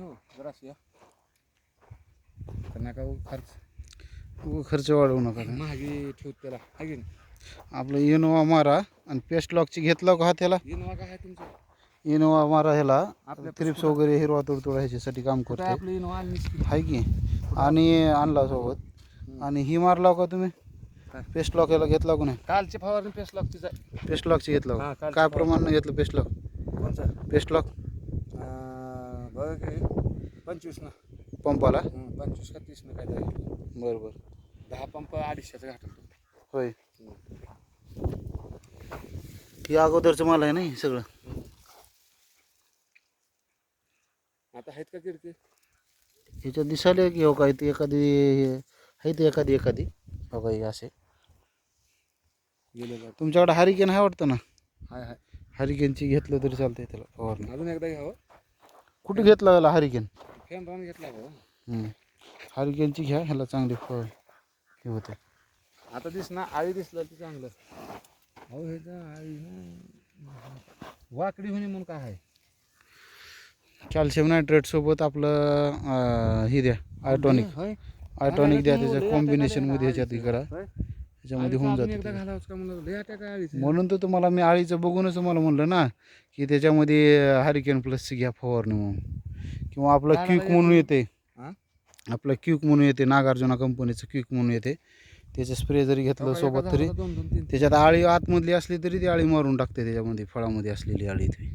घेऊ जराशी का खर्च? खर्च वाढवू नका. महागी ठेवत त्याला. नाही? आपलं इनोवा मारा आणि पेस्ट लॉकची घेतला का हात ह्याला? इनोवा काय आहे तुमचं? इनोवा मारा ह्याला. आपल्या थ्रिप्स वगैरे हिरवा तुडतुडा ह्याच्यासाठी काम करते आहे आपलं इनोवा आणि? हाय की. आणि आणला सोबत. आणि ही मारला का तुम्ही? काय? पेस्ट लॉक याला घेतला का नाही? कालची फवारणी पेस्ट लागतीच आहे. पेस्ट लॉकची घेतला हा, का? कालची काय. प्रमाणात घेतलं पेस्ट लॉक कोणचं? पेस्ट लॉक बघ पंचवीस ना. पंपाला? पंचवीस का तीस ना काय तरी बरं बरं दहा पंप अडीचशेचा घाटल होय. ही अगोदरचं मला आहे ना हे सगळं? आता आहेत का किडकी ह्याच्यात दिसायला की हो काय ती एखादी आहे ती एखादी एखादी. हो काही असे. गेले तुमच्याकडे हरिकेन आहे वाटतं ना? हाय हाय. हरिकेनची घेतलं तरी चालतंय त्याला फवारणी. अजून एकदा घ्यावं? कुठे घेतला याला हरिकेन? फॅन घेतला. हरिकेनची घ्या ह्याला चांगली फळ. हे होते. आता दिस ना आळी दिसलं तर चांगलं. अहो हे तर आळी ना. वाकडी होणे म्हणून काय आहे? कॅल्शियम नायट्रेट सोबत आपलं अं, हे द्या आयटॉनिक. होय. आयटॉनिक द्या त्याच्या attack कॉम्बिनेशन आले मध्ये ह्याच्यात हे करा. होय? ह्याच्यामध्ये होऊन जाते म्हणून तर तुम्हाला मी आळीचं बघूनच मला म्हणलं ना की त्याच्यामध्ये हरिकेन प्लसची घ्या फवारणी म्हणून. किंवा आपलं क्विक म्हणून येतो. आपलं क्विक म्हणून येते नागार्जुना कंपनीचं क्विक म्हणून येते. त्याचं स्प्रे जरी घेतलं सोबत तरी त्याच्यात आळी आतमधली असली तरी ती आळी मारून टाकते त्याच्यामध्ये फळामध्ये असलेली आळी ती.